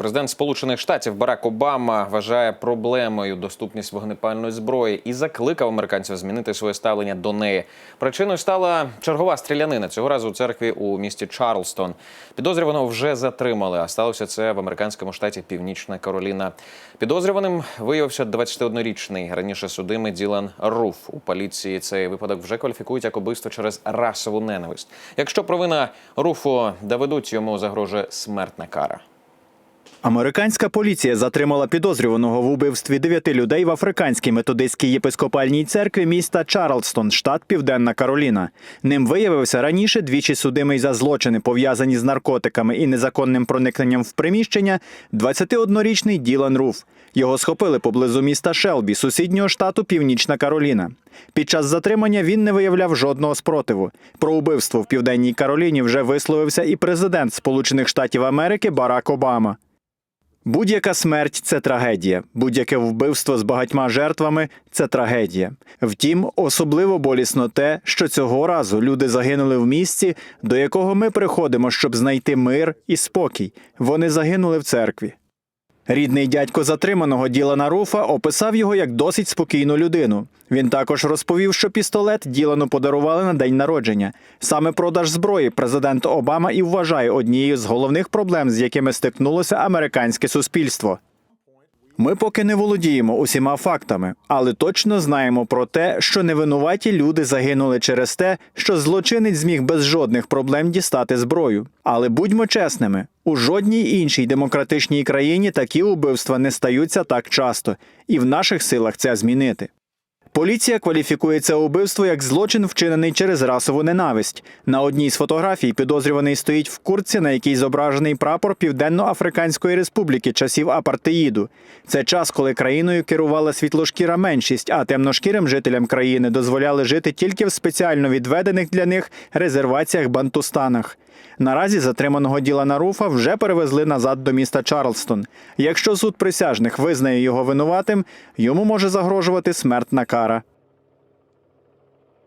Президент Сполучених Штатів Барак Обама вважає проблемою доступність вогнепальної зброї і закликав американців змінити своє ставлення до неї. Причиною стала чергова стрілянина цього разу у церкві у місті Чарлстон. Підозрюваного вже затримали. А сталося це в американському штаті Північна Кароліна. Підозрюваним виявився 21-річний раніше судимий Ділан Руф. У поліції цей випадок вже кваліфікують як убивство через расову ненависть. Якщо провина Руфу доведуть, йому загрожує смертна кара. Американська поліція затримала підозрюваного в убивстві дев'яти людей в африканській методистській єпископальній церкві міста Чарлстон, штат Південна Кароліна. Ним виявився раніше двічі судимий за злочини, пов'язані з наркотиками і незаконним проникненням в приміщення, 21-річний Ділан Руф. Його схопили поблизу міста Шелбі, сусіднього штату Північна Кароліна. Під час затримання він не виявляв жодного спротиву. Про убивство в Південній Кароліні вже висловився і президент Сполучених Штатів Америки Барак Обама. Будь-яка смерть це трагедія, будь-яке вбивство з багатьма жертвами це трагедія. Втім, особливо болісно те, що цього разу люди загинули в місці, до якого ми приходимо, щоб знайти мир і спокій. Вони загинули в церкві. Рідний дядько затриманого Ділана Руфа описав його як досить спокійну людину. Він також розповів, що пістолет Ділану подарували на день народження. Саме продаж зброї президент Обама і вважає однією з головних проблем, з якими стикнулося американське суспільство. Ми поки не володіємо усіма фактами, але точно знаємо про те, що невинуваті люди загинули через те, що злочинець зміг без жодних проблем дістати зброю. Але будьмо чесними, у жодній іншій демократичній країні такі убивства не стаються так часто, і в наших силах це змінити. Поліція кваліфікує це убивство як злочин, вчинений через расову ненависть. На одній з фотографій підозрюваний стоїть в куртці, на якій зображений прапор Південно-Африканської Республіки часів апартеїду. Це час, коли країною керувала світлошкіра меншість, а темношкірим жителям країни дозволяли жити тільки в спеціально відведених для них резерваціях Бантустанах. Наразі затриманого Ділана Руфа вже перевезли назад до міста Чарлстон. Якщо суд присяжних визнає його винуватим, йому може загрожувати смертна кара.